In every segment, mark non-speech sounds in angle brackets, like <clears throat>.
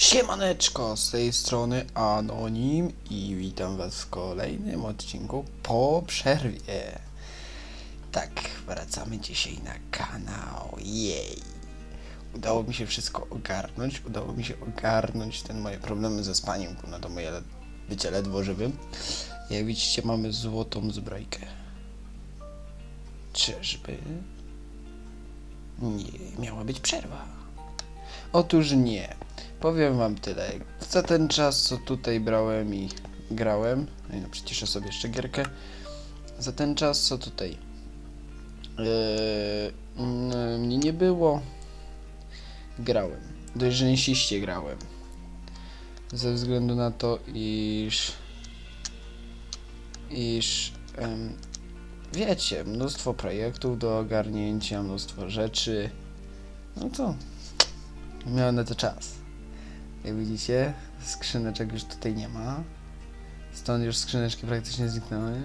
Siemaneczko, z tej strony Anonim i witam was w kolejnym odcinku po przerwie. Tak, wracamy dzisiaj na kanał, jej. Udało mi się wszystko ogarnąć, udało mi się ogarnąć ten moje problemy ze spaniem, no to moje bycie ledwo żywym. Jak widzicie mamy złotą zbrojkę. Czyżby? Nie, miała być przerwa. Otóż nie. Powiem wam tyle. Za ten czas, co tutaj brałem i grałem, no i no przyciszę sobie jeszcze gierkę. Za ten czas, co tutaj yy, mnie nie było, grałem. Dość rzęsiście grałem. Ze względu na to, iż iż em, wiecie, mnóstwo projektów do ogarnięcia, mnóstwo rzeczy. No to miałem na to czas. Jak widzicie, skrzyneczek już tutaj nie ma. Stąd już skrzyneczki praktycznie zniknęły.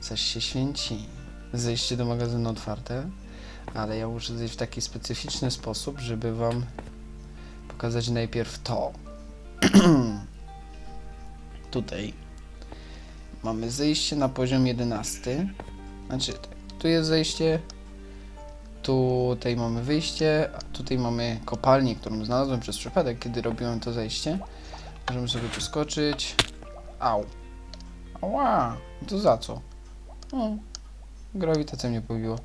Coś się święci. Zejście do magazynu otwarte, ale ja muszę zejść w taki specyficzny sposób, żeby wam pokazać najpierw to. <clears throat> tutaj mamy zejście na poziom 11. Znaczy, tu jest zejście, Tutaj mamy wyjście, a tutaj mamy kopalnię, którą znalazłem przez przypadek, kiedy robiłem to zejście. Możemy sobie tu. Au. Ała. To za co? O. Grawitacja mnie pobiła.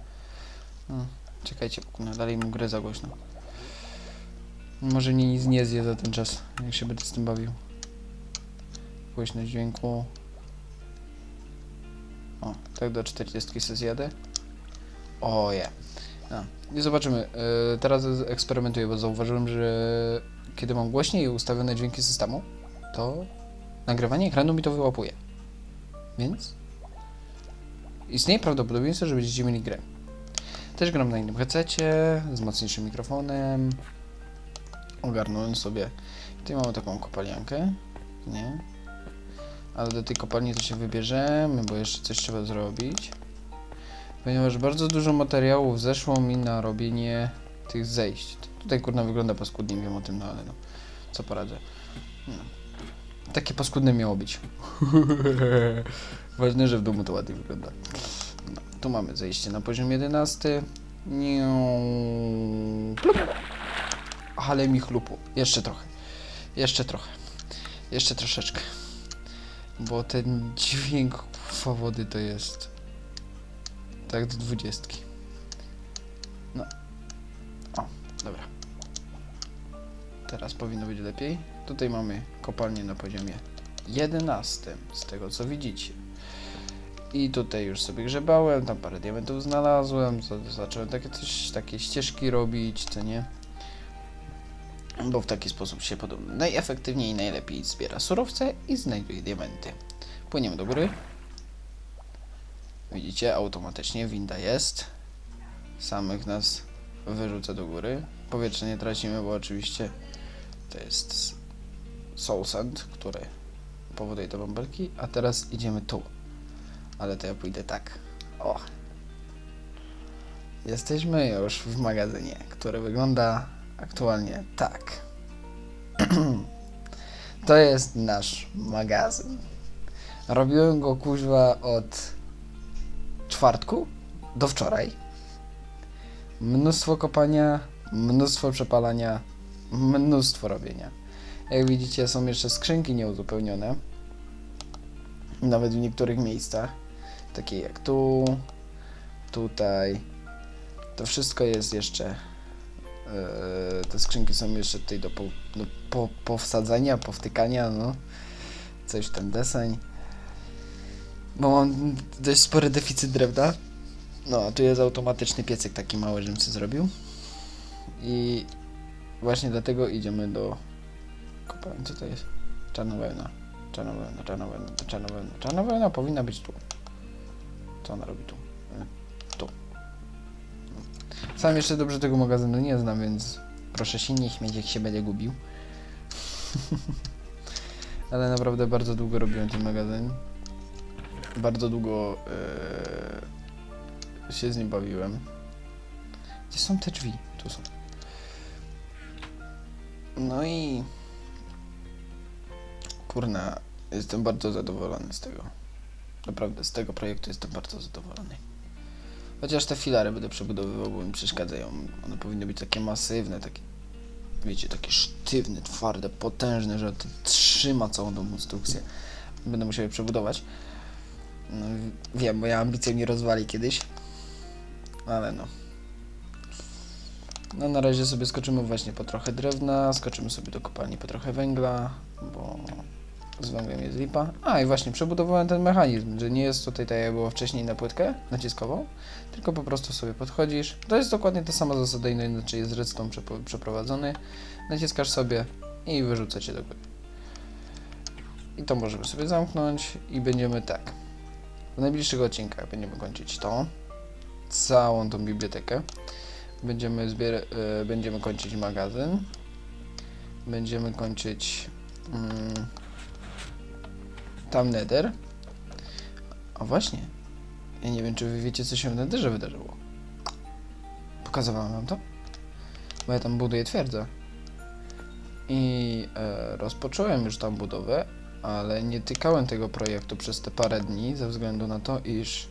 O. Czekajcie, kurna, dalej mu grę za głośno. Może mnie nic nie zje za ten czas, jak się będę z tym bawił. Głośność dźwięku. O, tak do 40 se zjadę. O, je. No. I zobaczymy. Yy, teraz eksperymentuję, bo zauważyłem, że kiedy mam głośniej ustawione dźwięki systemu, to nagrywanie ekranu mi to wyłapuje. Więc istnieje prawdopodobieństwo, że będziecie mieli grę. Też gram na innym headsetie, z mocniejszym mikrofonem. Ogarnąłem sobie. Tutaj mamy taką kopalniankę, nie? Ale do tej kopalni to się wybierzemy, bo jeszcze coś trzeba zrobić. Ponieważ bardzo dużo materiałów zeszło mi na robienie tych zejść. Tutaj kurna wygląda paskudnie, wiem o tym, no ale no. Co poradzę. No. Takie paskudne miało być. <laughs> Ważne, że w domu to ładnie wygląda. No, tu mamy zejście na poziom 11. Niu. Plup. Ale mi chlupu. Jeszcze trochę. Jeszcze trochę. Jeszcze troszeczkę. Bo ten dźwięk wody to jest. Tak do dwudziestki. No. O, dobra. Teraz powinno być lepiej. Tutaj mamy kopalnię na poziomie 11, z tego co widzicie. I tutaj już sobie grzebałem, tam parę diamentów znalazłem, za- zacząłem takie coś, takie ścieżki robić, co nie? Bo w taki sposób się podobno najefektywniej i najlepiej zbiera surowce i znajduje diamenty. Płyniemy do góry. Widzicie, automatycznie winda jest. Samych nas wyrzuca do góry. Powietrze nie tracimy, bo oczywiście to jest soul sand, który powoduje te bąbelki. A teraz idziemy tu. Ale to ja pójdę tak. O. Jesteśmy już w magazynie, który wygląda aktualnie tak. <clears throat> to jest nasz magazyn. Robiłem go kuźwa od czwartku do wczoraj. Mnóstwo kopania, mnóstwo przepalania, mnóstwo robienia. Jak widzicie, są jeszcze skrzynki nieuzupełnione. Nawet w niektórych miejscach. Takie jak tu, tutaj. To wszystko jest jeszcze. Yy, te skrzynki są jeszcze tutaj do, po, do po, powsadzenia, powtykania, no. Coś ten deseń. Bo mam dość spory deficyt drewna. No, a tu jest automatyczny piecyk taki mały, żebym sobie zrobił. I właśnie dlatego idziemy do kopalni. Co to jest? Czarna wełna. Czarna wełna, czarna wełna, czarna wełna. Czarna wełna powinna być tu. Co ona robi tu? Y, Tu. Sam jeszcze dobrze tego magazynu nie znam, więc proszę się nie śmieć, jak się będzie gubił. <laughs> Ale naprawdę bardzo długo robiłem ten magazyn bardzo długo e, się z nim bawiłem. Gdzie są te drzwi? Tu są. No i kurna, jestem bardzo zadowolony z tego. Naprawdę, z tego projektu jestem bardzo zadowolony. Chociaż te filary będę przebudowywał, bo mi przeszkadzają. One powinny być takie masywne, takie, wiecie, takie sztywne, twarde, potężne, że to trzyma całą tą konstrukcję. Będę musiał je przebudować. No, wiem, moja ambicja mnie rozwali kiedyś. Ale no. No na razie sobie skoczymy właśnie po trochę drewna, skoczymy sobie do kopalni po trochę węgla, bo z węglem jest lipa. A i właśnie przebudowałem ten mechanizm, że nie jest tutaj tak jak było wcześniej na płytkę naciskową, tylko po prostu sobie podchodzisz. To jest dokładnie ta sama zasada, inaczej jest redstone przeprowadzony. Naciskasz sobie i wyrzuca cię do góry. I to możemy sobie zamknąć i będziemy tak. W najbliższych odcinkach będziemy kończyć to, całą tą bibliotekę. Będziemy, zbier- e, będziemy kończyć magazyn. Będziemy kończyć mm, tam nether. A właśnie, ja nie wiem, czy wy wiecie, co się w netherze wydarzyło. Pokazywałem wam to? Bo ja tam buduję twierdzę. I e, rozpocząłem już tam budowę, ale nie tykałem tego projektu przez te parę dni, ze względu na to, iż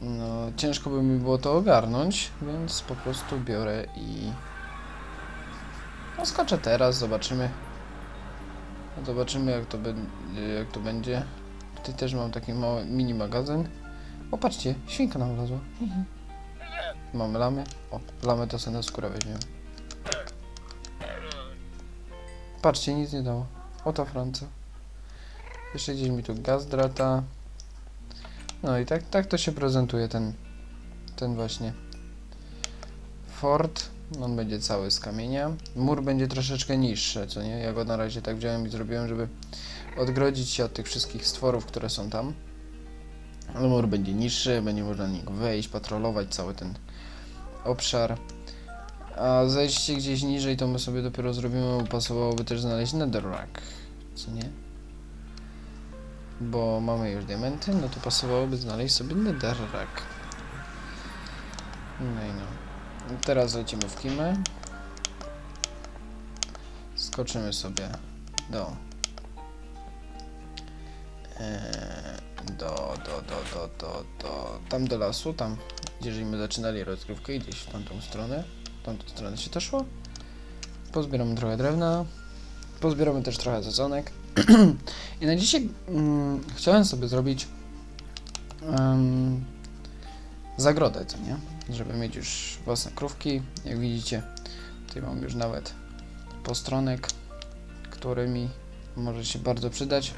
no, ciężko by mi było to ogarnąć, więc po prostu biorę i no, skoczę teraz, zobaczymy. Zobaczymy jak to, będzie, jak to będzie. Tutaj też mam taki mały mini magazyn. O, patrzcie, świnka nam wlazła. Mhm. Mamy lamy. O, lamy to sobie na skórę weźmiemy. Patrzcie, nic nie dało. Oto Francja. Jeszcze gdzieś mi tu gaz drata. No i tak, tak to się prezentuje ten, ten właśnie fort. On będzie cały z kamienia. Mur będzie troszeczkę niższy, co nie? Ja go na razie tak wziąłem i zrobiłem, żeby odgrodzić się od tych wszystkich stworów, które są tam. Ale mur będzie niższy, będzie można na niego wejść, patrolować cały ten obszar. A zejście gdzieś niżej, to my sobie dopiero zrobimy, bo pasowałoby też znaleźć netherrack, co nie? Bo mamy już diamenty, no to pasowałoby znaleźć sobie netherrack. No i no. Teraz lecimy w kimę. Skoczymy sobie do e, do, do, do, do, do, do, tam do lasu, tam gdzie żeśmy zaczynali rozgrywkę, gdzieś w tamtą stronę, w tamtą stronę się też szło. Pozbieramy trochę drewna, pozbieramy też trochę sezonek. I na dzisiaj mm, chciałem sobie zrobić em, zagrodę, co nie? Żeby mieć już własne krówki. Jak widzicie, tutaj mam już nawet postronek, który mi może się bardzo przydać.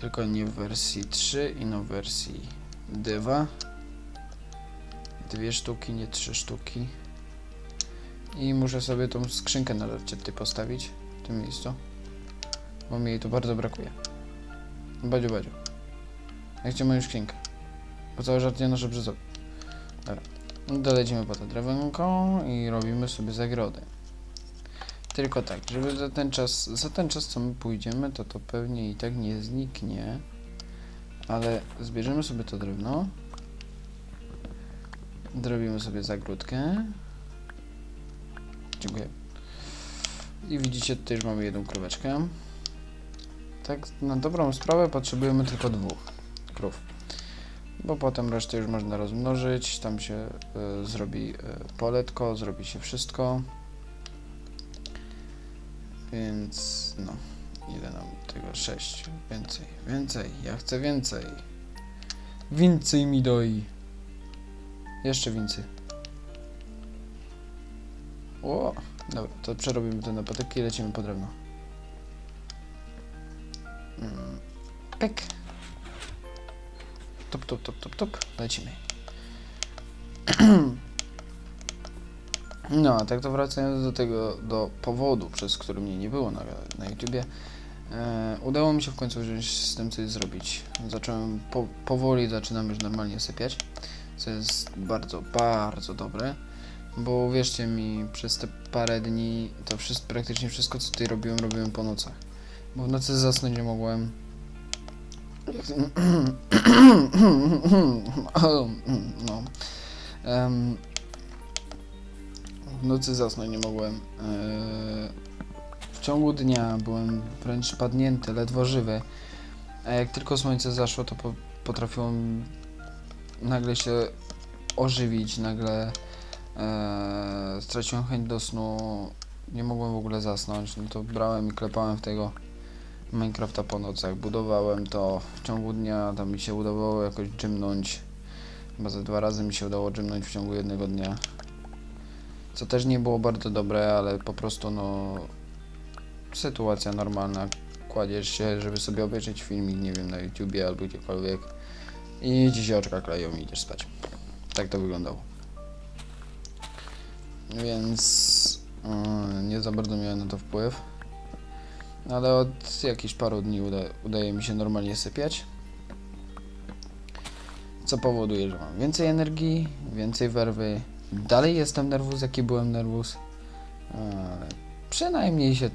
Tylko nie w wersji 3 i no w wersji 2. Dwie sztuki, nie trzy sztuki. I muszę sobie tą skrzynkę na tutaj postawić w tym miejscu. Bo mi jej tu bardzo brakuje. Badziu, badziu. Jak cię moją skrzynkę? Bo cały żart nie noszę brzyzowy. Dobra. No Dolecimy po to drewenko i robimy sobie zagrodę. Tylko tak, żeby za ten czas, za ten czas co my pójdziemy, to to pewnie i tak nie zniknie. Ale zbierzemy sobie to drewno. Zrobimy sobie zagródkę. Dziękuję. I widzicie, tutaj już mamy jedną króweczkę. Tak, na dobrą sprawę potrzebujemy tylko dwóch krów. Bo potem resztę już można rozmnożyć, tam się y, zrobi y, poletko, zrobi się wszystko. Więc no, ile nam tego? 6. Więcej, więcej, ja chcę więcej. Więcej mi doi. Jeszcze więcej. O, dobra, to przerobimy to na patyki i lecimy po drewno. Mm, Pyk. Top, top, top, top, top. Lecimy. <clears throat> No, a tak to wracając do tego, do powodu, przez który mnie nie było na, na YouTubie, e, udało mi się w końcu wziąć z tym coś zrobić. Zacząłem po, powoli, zaczynam już normalnie sypiać, co jest bardzo, bardzo dobre, bo uwierzcie mi, przez te parę dni to wszystko, praktycznie wszystko, co tutaj robiłem, robiłem po nocach. Bo w nocy zasnąć nie mogłem. No. W nocy zasnąć nie mogłem. Eee, w ciągu dnia byłem wręcz padnięty, ledwo żywy. A jak tylko słońce zaszło, to po, potrafiłem nagle się ożywić, nagle eee, straciłem chęć do snu, nie mogłem w ogóle zasnąć, no to brałem i klepałem w tego Minecrafta po nocach, budowałem to w ciągu dnia, tam mi się udawało jakoś dżymnąć, chyba ze dwa razy mi się udało dżymnąć w ciągu jednego dnia, co też nie było bardzo dobre, ale po prostu no sytuacja normalna, kładziesz się, żeby sobie obejrzeć filmik, nie wiem, na YouTubie albo gdziekolwiek. I ci się oczka kleją i idziesz spać. Tak to wyglądało. Więc yy, nie za bardzo miałem na to wpływ. Ale od jakichś paru dni uda, udaje mi się normalnie sypiać. Co powoduje, że mam więcej energii, więcej werwy. Dalej jestem nerwus, jaki byłem nerwus. Ale przynajmniej się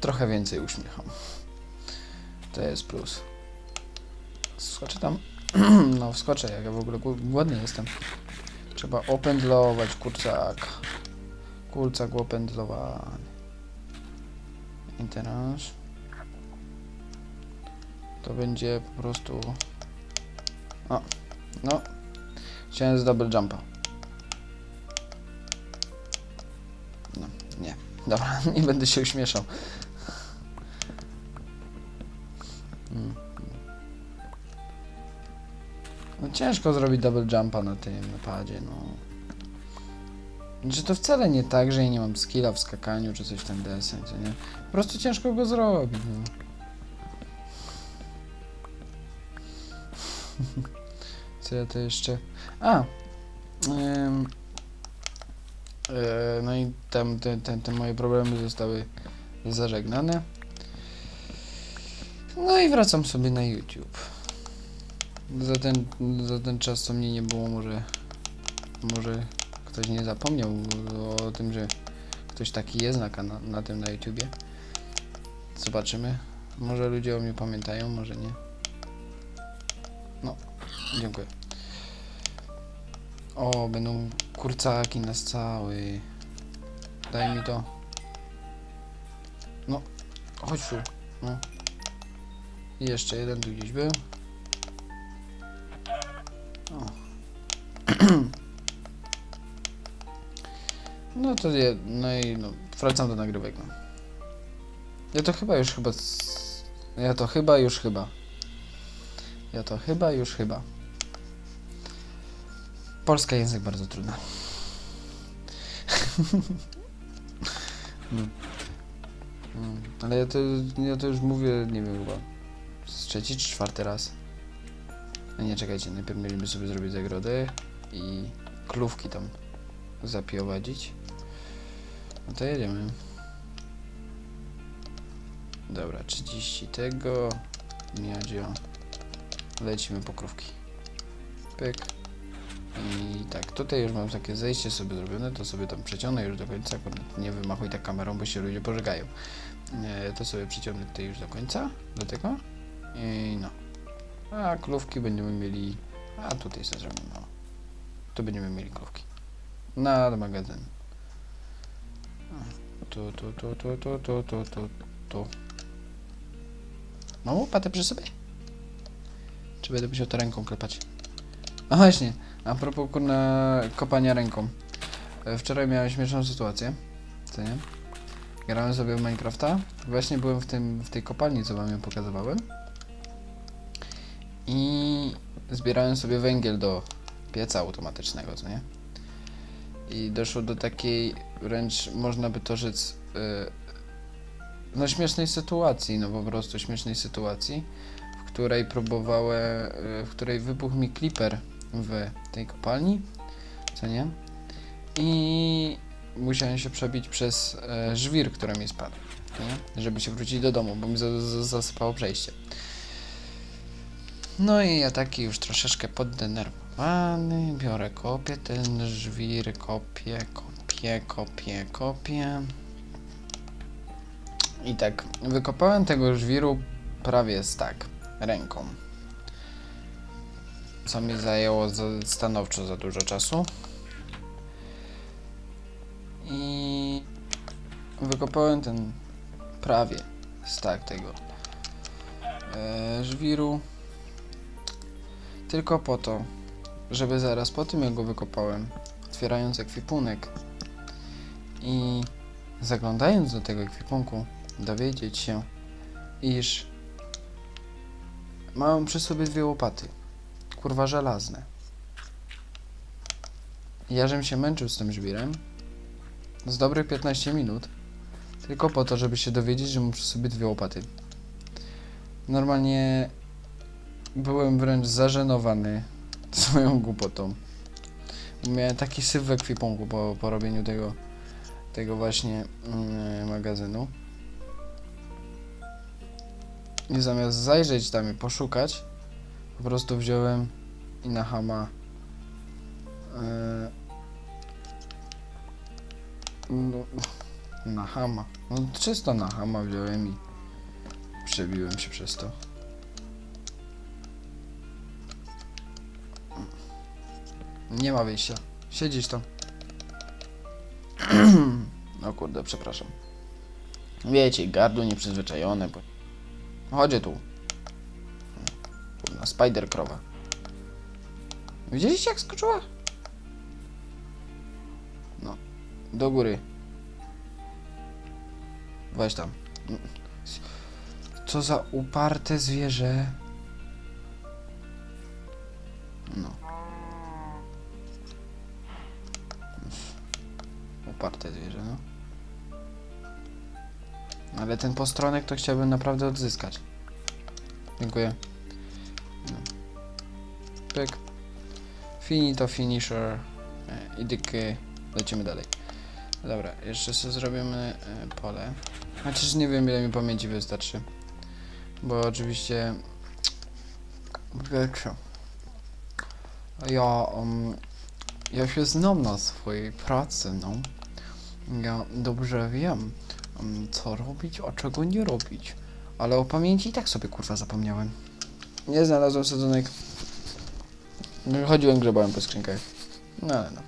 trochę więcej uśmiecham. To jest plus. Skoczę tam. <clears throat> no, wskoczę, jak ja w ogóle gł- głodny jestem. Trzeba opędlować kurczak. Kurczak opędlowany. I teraz to będzie po prostu. O, no. Chciałem z double jumpa. No, nie. Dobra, <laughs> nie będę się uśmieszał. Mm. No ciężko zrobić double jumpa na tym napadzie, no. Że to wcale nie tak, że ja nie mam skilla w skakaniu czy coś ten deseń, co nie? Po prostu ciężko go zrobić, no. <laughs> Co ja to jeszcze... A! Ym, e, no i tam te, te, te moje problemy zostały zażegnane. No i wracam sobie na YouTube. Za ten, za ten czas, co mnie nie było, może... Może ktoś nie zapomniał o tym, że ktoś taki jest na, na tym na YouTubie. Zobaczymy. Może ludzie o mnie pamiętają, może nie. No, dziękuję. O, będą kurcaki nas cały. Daj mi to. No, chodź tu. No. I jeszcze jeden tu gdzieś był. O. <clears throat> No to je, no i no, wracam do nagrywek, no. Ja to chyba już chyba... Ja to chyba już chyba. Ja to chyba już chyba. Polski język bardzo trudny. <laughs> Mm. Ale ja to, ja to już mówię, nie wiem, chyba z trzeci czy czwarty raz. A nie, czekajcie, najpierw mieliśmy sobie zrobić zagrodę i klówki tam zapiowadzić. No to jedziemy. Dobra, 30 tego. Miodzio. Lecimy po krówki. Pyk. I tak, tutaj już mam takie zejście sobie zrobione, to sobie tam przeciągnę już do końca. Nie wymachuj tak kamerą, bo się ludzie pożegają. E, to sobie przyciągnę tutaj już do końca, do tego. I no. A krówki będziemy mieli... A tutaj sobie zrobimy, no. Tu będziemy mieli krówki. Na magazyn. Tu, tu, tu, tu, tu, tu, tu, tu, tu. Mam łopatę przy sobie? Czy będę musiał to ręką klepać? A właśnie, a propos kurna kopania ręką. E, Wczoraj miałem śmieszną sytuację, co nie? Grałem sobie w Minecrafta. Właśnie byłem w, tym, w tej kopalni, co wam ją pokazywałem. I zbierałem sobie węgiel do pieca automatycznego, co nie? I doszło do takiej wręcz, można by to rzec, yy, no śmiesznej sytuacji, no po prostu śmiesznej sytuacji, w której próbowałem, yy, w której wybuchł mi clipper w tej kopalni, co nie? I musiałem się przebić przez e, żwir, który mi spadł, nie? żeby się wrócić do domu, bo mi za, za, zasypało przejście. No i ja taki już troszeczkę poddenerwowany, biorę kopię ten żwir, kopię, kopię, kopię, kopię. I tak, wykopałem tego żwiru prawie tak, ręką. Co mi zajęło za, stanowczo za dużo czasu. I wykopałem ten prawie stak tego e, żwiru tylko po to, żeby zaraz po tym jak go wykopałem, otwierając ekwipunek i zaglądając do tego ekwipunku, dowiedzieć się, iż mam przy sobie dwie łopaty, kurwa żelazne. Ja żem się męczył z tym żwirem z dobrych 15 minut, tylko po to, żeby się dowiedzieć, że mam przy sobie dwie łopaty. Normalnie byłem wręcz zażenowany swoją głupotą. Miałem taki syf w ekwipunku po, po robieniu tego, tego właśnie mm, magazynu. I zamiast zajrzeć tam i poszukać, po prostu wziąłem i na hama e, no, na hama. No czysto na hama wziąłem i przebiłem się przez to. Nie ma wyjścia. Siedzisz tam. Kurde, przepraszam. Wiecie, gardło nieprzyzwyczajone. Bo... Chodźcie tu. Kurna, spider krowa. Widzieliście jak skoczyła? No. Do góry. Weź tam. Co za uparte zwierzę. No. Uparte zwierzę, no. Ale ten postronek to chciałbym naprawdę odzyskać. Dziękuję. No. Pyk. Finito finisher. E, I dyky. Lecimy dalej. Dobra, jeszcze sobie zrobimy e, pole. Chociaż nie wiem ile mi pamięci wystarczy. Bo oczywiście... Wiecie... Ja... Um, ja się znam na swojej pracy, no. Ja dobrze wiem, co robić, a czego nie robić. Ale o pamięci i tak sobie kurwa zapomniałem. Nie znalazłem sadzonek. Chodziłem, grzebałem po skrzynkach. No ale no.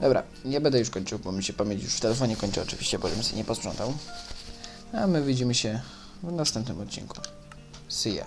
Dobra, nie będę już kończył, bo mi się pamięć już w telefonie kończy oczywiście, bo żebym sobie nie posprzątał. A my widzimy się w następnym odcinku. See ya.